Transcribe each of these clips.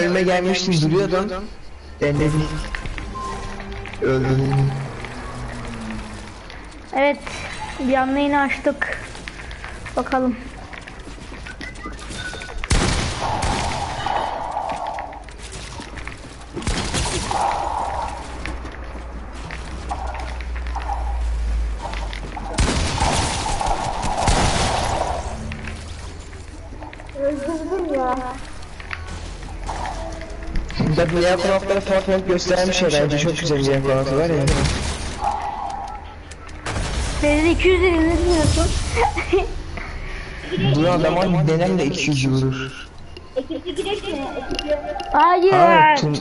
ölme gelmiştim duruyordum. Ben de öldüm. Evet. Bir anda yine açtık. Bakalım. Öldürdüm ya. Bak Minecraft'ları Fortnite göstermiş ya bence çok güzel Minecraft var ya. Fevzi 200 lira ne düşünüyorsun? Bu adama denem de 200 vurur. Ekipçi. Hayır. Aa, tüm...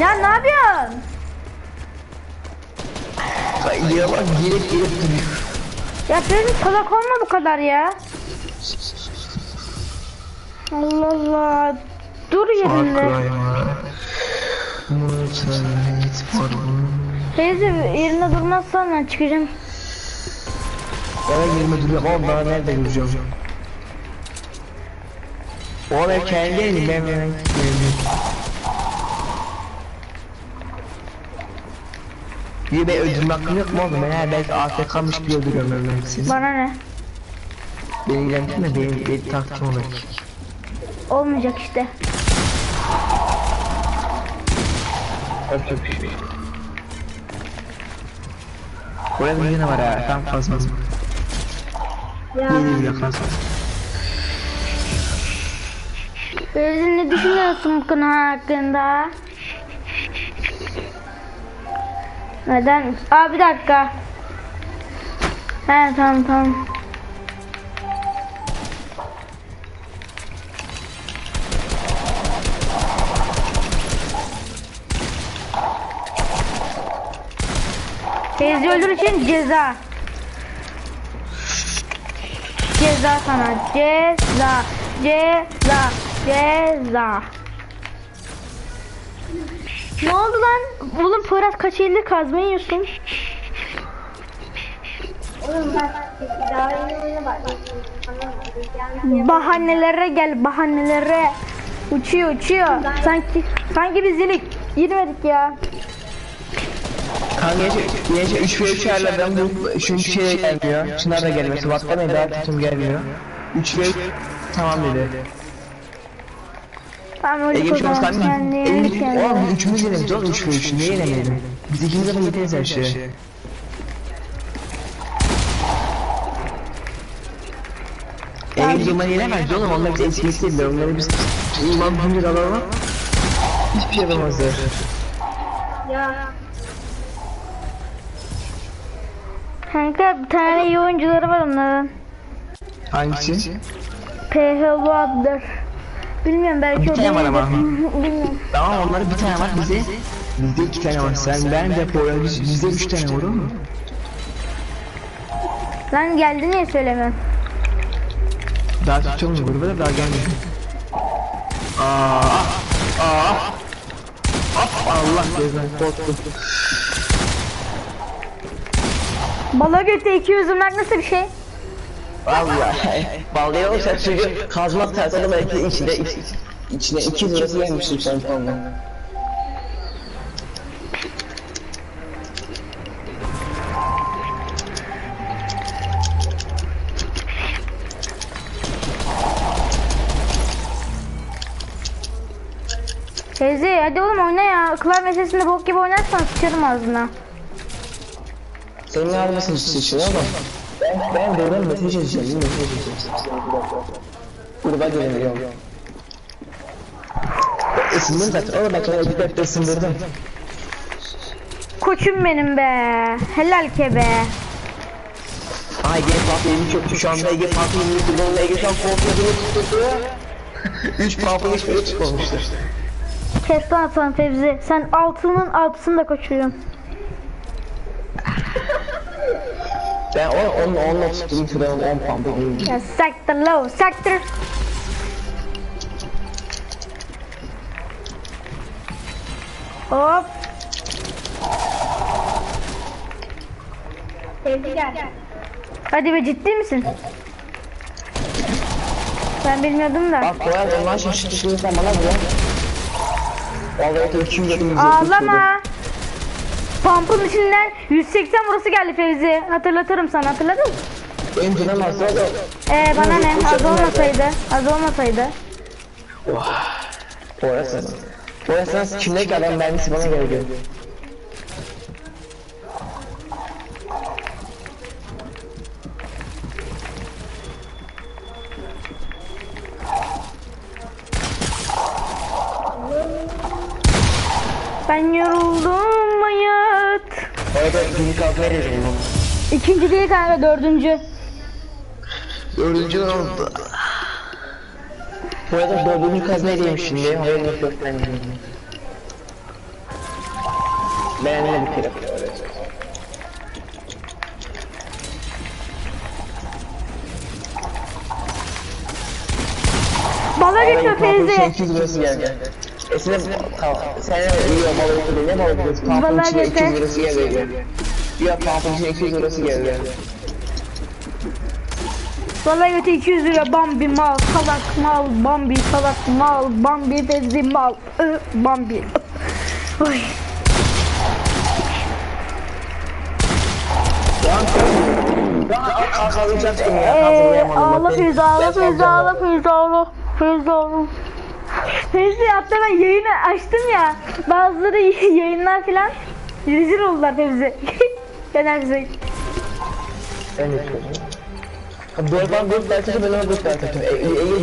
Ya ne yapıyorsun? Ya bak gelip gelip duruyor. Ya Fevzi salak olma bu kadar ya. Allah Allah. Dur yerinde. Fevzi yerinde durmazsan ben çıkacağım. Bana girme duruyorum oğlum daha nerede duracağım? Oğlum hep kendi elim ben Bir ben öldürme hakkım yok mu oğlum? Ben her belki AFK'mış gibi öldürüyorum ben sizi. Bana ne? Beni ilgilendirme benim, benim taktiğim olur. Olmayacak işte. Yapacak bir şey. Buraya bir yine var ha, tam fazla. Ya. Yeni bile fazla. Ne düşünüyorsun bu konu hakkında? Neden? Aa bir dakika. He tamam tamam. Fevzi öldür için ceza. Ceza sana. Ceza. Ceza. Ceza. Ne oldu lan? Oğlum Fırat kaç eldir kazma yiyorsun? Oğlum ben daha yeni oyuna başladım. Yani Bahanelere gel bahanelere. Uçuyor uçuyor. Sanki sanki biz ilik girmedik ya. Kanka gece 3 ve 3 ayarladım bu şu şeye gelmiyor. Şunlar da gelmesi bakma daha tutum gelmiyor. 3 ve tamam dedi. Tamam öldük Ege o şu an zaman. sen Ben de yendik yani. Oğlum biz üçümüz yenemeyiz oğlum 3 ve 3 niye yenemeyelim? Biz ikimiz de yeteriz her şeye. Ege Duman yenemez oğlum onlar biz eski değiller onları biz iman bunları alalım. Hiçbir şey yapamazlar. ya. Kanka bir tane iyi oyuncuları var onların. Hangisi? PHV Abdur. Bilmiyorum belki Bir o tane var ama. Bilmiyorum. Tamam onların bir tane var bize. Bizde iki tane var. Sen ben de Poyraz biz, bizde üç tane var olur mu? Lan geldi niye söylemiyorsun? Daha tutacağım mı gruba da daha gelmedi. Aa, aa, Hop Allah gözden korktum. Bala götü iki yüzümler nasıl bir şey? Vallahi vallahi olsa çocuğu kazmak tersi belki içine iç, içine iki lirası yemiştim sen falan. Teyze hadi oğlum oyna ya. Klavye meselesinde bok gibi oynarsan sıçarım ağzına. Senin ağrımasın sıçıyor ama ben ben ben mesaj edeceğim, bir mesaj edeceğim. Gruba gelemiyorum. Isındım zaten. Oğlum ben kendime bir dakika ısındırdım. Koçum benim be. Helal ke be. Ay Ege Fatih yeni çöktü şu anda Ege Fatih yeni kullanımda Ege an kontrolünü tutturdu. 3 puan hiç bile çıkmamıştır. Kes lan sen Fevzi. Sen altının altısını da koçuyorsun. Ben on, onunla, onunla tuttuğum şuradan 10 puan bulayım. Ya sektör low sektör. Hop. Sevdi gel. Hadi be ciddi misin? Ben bilmiyordum da. Bak Koyan ondan şaşırtışını sen bana bırak. Vallahi öteki kim dedim. Ağlama. Üzerinde. Pump'ın içinden 180 burası geldi Fevzi. Hatırlatırım sana hatırladın mı? Benim canım az. Ee bana ne? Az olmasaydı. Az olmasaydı. Poyraz sen. Poyraz sen kimdeki adam mermisi bana geliyor. Ben hayat. İkinci değil kanka dördüncü. Dördüncü oldu. Bu arada dördüncü kaz ne diyeyim şimdi? Hayır yok yok ben diyeyim. Beğenme bir kere. Bala götür Fevzi. 200 lirası geldi. E sen tamam. Sen iyi balık ödedi. Ne balık ödedi? Kampın içine yeter. 200 lirası geldi. Ya kampın içine 200 lirası geldi. Bala götür 200 lira Bambi mal salak mal Bambi salak mal Bambi Fevzi mal Ö, Bambi. Oy. Ee, Hazırlayamadım. ağla Fevzi ağla kalacağım. ağla Fevzi ağla Fevzi ağla. Fevzi hatta ben yayını açtım ya. Bazıları yayınlar filan rezil oldular Fevzi. Genelde. Ben de istiyorum. Ha, Bu arada grup belki ben ona grup belki.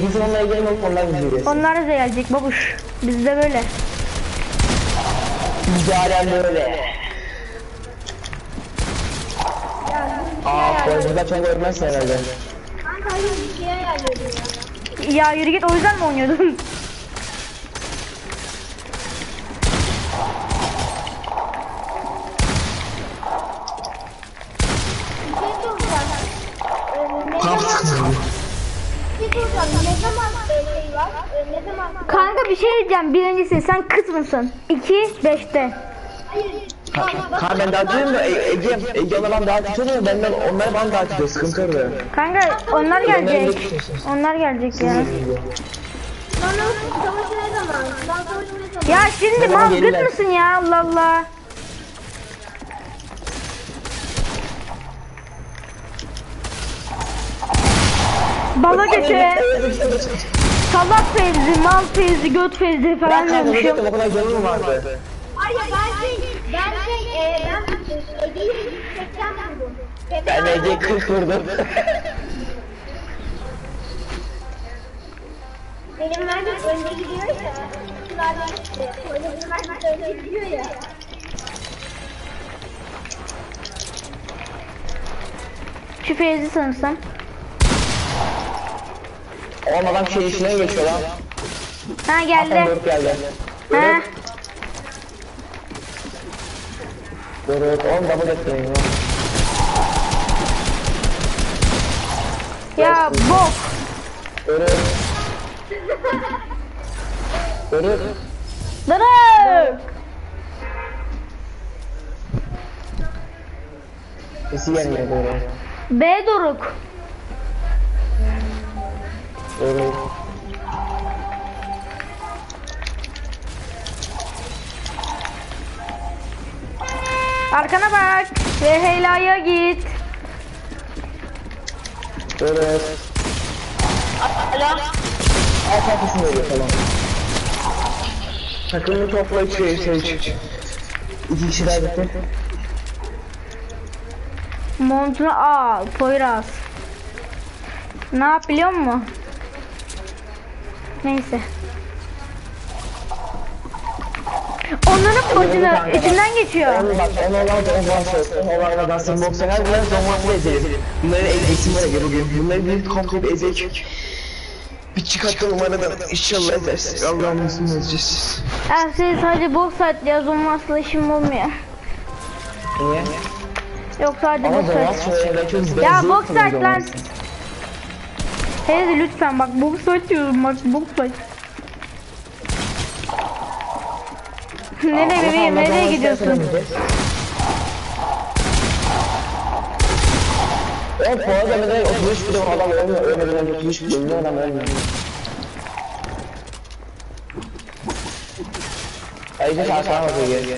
Bizim onunla ilgili olup onlar izleyeceğiz. Onlar da gelecek babuş. Bizde böyle. Güzel böyle. Aa, Koyuncu'da çok ölmezsin herhalde. Kanka bir şeye ayarladım ya. Ya yürü git o yüzden mi oynuyordun? Ne zaman şey var? Ne zaman? Kanka bir şey diyeceğim. Birincisi sen kız mısın? İki, beşte. Hayır. Ha ben daha diyorum da E- Ege, Ege ona ben daha tutuyorum benden onlar bana daha tutuyor sıkıntı orada. Kanka onlar gelecek. Onlar gelecek ya. Ya şimdi mal gıt mısın ya Allah Allah. Bala göçe, salak fevzi, mal fevzi, göt fevzi Ben falan kanka diyormuşum. o kadar canım vardı? Hayır ben şey, ben şey, e, ben Ege'yi 180 vurdum. Ben Ege 40 vurdum. Benim mermim önde gidiyor ya. Kutulardan mermim önde gidiyor ya. Şu fevzi sanırsam. Oğlum adam şey içinden geçiyor lan. Ha geldi. Doruk geldi. Ha. Doruk oğlum double etmeyin ya. Ya bok. Doruk. Doruk. Dırık. Sesi gelmiyor Doruk. B doruk. Doruk. Arkana bak. Ve helaya git. Doruk. Al kafasını veriyor falan. Takımını topla şey şey. İki kişi daha gitti. Montunu al. Poyraz. Ne yap biliyor musun? Neyse. Onların bacını içinden geçiyor. Bak onu olan o bahset. Onu olan da sen boksa her bunları ezeksin var ya bugün. Bunları bir komple ezek. Bir çıkartalım aradan. İnşallah ezeriz. Allah'ın ismini ezeceğiz. Her şey sadece fight yaz olmazsa işim olmuyor. Niye? Yok sadece çok zevk Ya alıyorum fight lan. Teyze lütfen bak box fight diyorum bak box fight. nereye bebeğim nereye gidiyorsun? istersen O puanı da mesela 33 bile adam ölmüyor. Ölmeden 33 bile ölmüyor adam ölmüyor. Ayrıca şarkılar bakıyor geri.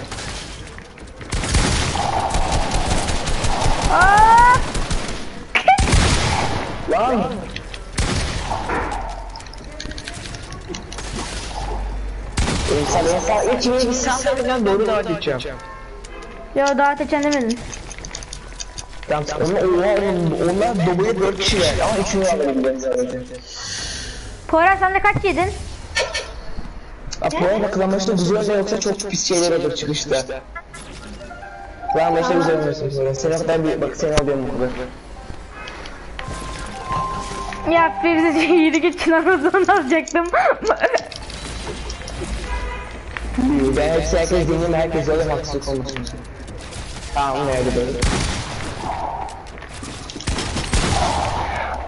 Aa! Lan! İnsan insan içime bir sağlıkla doğru davet edeceğim. Yo demedin. Tamam onlar, onlar, onlar dobaya 4 kişi verdi ama üçünü alabildim zaten. Poyraz sen de kaç yedin? Apo'ya bakılan maçta güzel mi yoksa çok pis şeyler olur çıkışta. Lan maçta güzel olmasın sonra. Sen kadar bir bak seni alıyorum bu kadar. Ya Fevzi yürü git Çınar Ozan'ı alacaktım. Ben hepsi herkes dinleyeyim herkes alayım haksızlık olmasın. Tamam nerede böyle.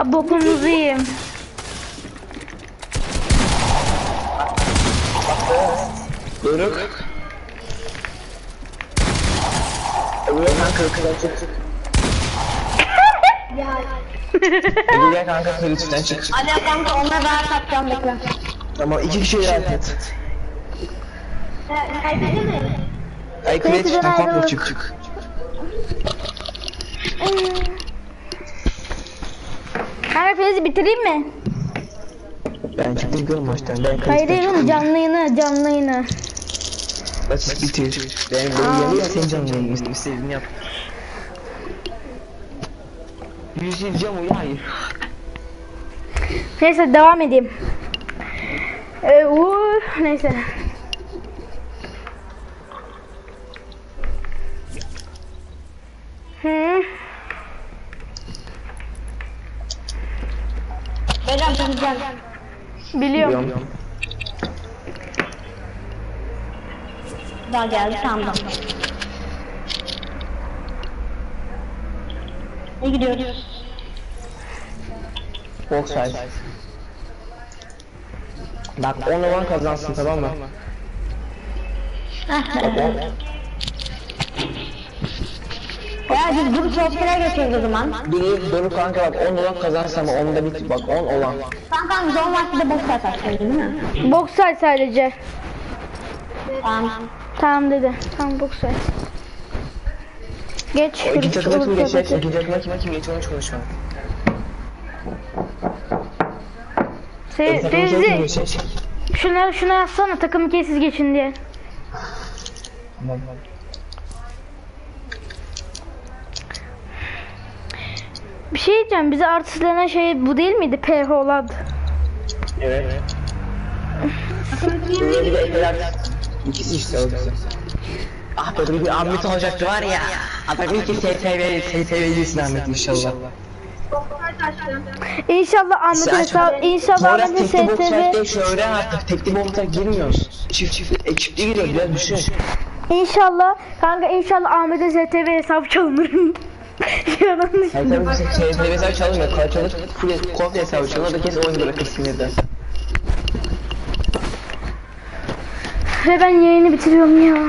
Bokunuzu yiyeyim. Doruk. Kanka kırıktan çık çık. Ya. Gel kanka kırıktan çık. Hadi kanka onları daha satacağım bekle. Tamam iki kişi rahat et. Kaybedin mi? Ay kırıktan komple ayrıl. çık çık. Kanka Fevzi bitireyim mi? Ben çıktım gidiyorum maçtan. Ben Hayır değil canlı yayını canlı yayını. Basit bitir. Ben benim yanı ya senin canın yayın istedim. İstediğini yap. Yüz yiyeceğim uyu hayır. Neyse devam edeyim. Ee, uuu, neyse. Ben gel. Biliyorum. Biliyorum. Daha geldi sandım. Ne gidiyoruz? Box size. Bak 10 olan kazansın tamam mı? Ya biz grup sohbetine geçiyoruz o zaman. Dur dur kanka bak 10 olan kazansın ama 10'da bit bak 10 olan. Kanka zor vakti de boş atarsın değil mi? Boksay sadece. Tamam. Tamam dedi. Tamam boksay. Geç. O ikinci takıma kim geçecek? sohbeti. İkinci takıma kime kim geçecek onu hiç konuşma. Se- geçecek? şuna şuna yazsana takım iki siz geçin diye. Tamam. Bir şey diyeceğim bize artistlenen şey bu değil miydi? PH'lar. Evet. Buraya bir de ekler. İkisi işte o güzel. Ah böyle bir Ahmet olacaktı var ya. Adam iyi ki STV, STV'lisin Ahmet inşallah. İnşallah Ahmet'in hesabı, inşallah box STV, öğren artık tekli box'a girmiyoruz. Çift çift ekipli giriyoruz biraz düşün. İnşallah kanka inşallah Ahmet'in STV hesabı çalınır. Yalan tabii bizim STV hesabı çalınmıyor. Kaç olur? Full komple hesabı çalınıyor. O da kes oyunu bırakır sinirden. Ve ben yayını bitiriyorum ya.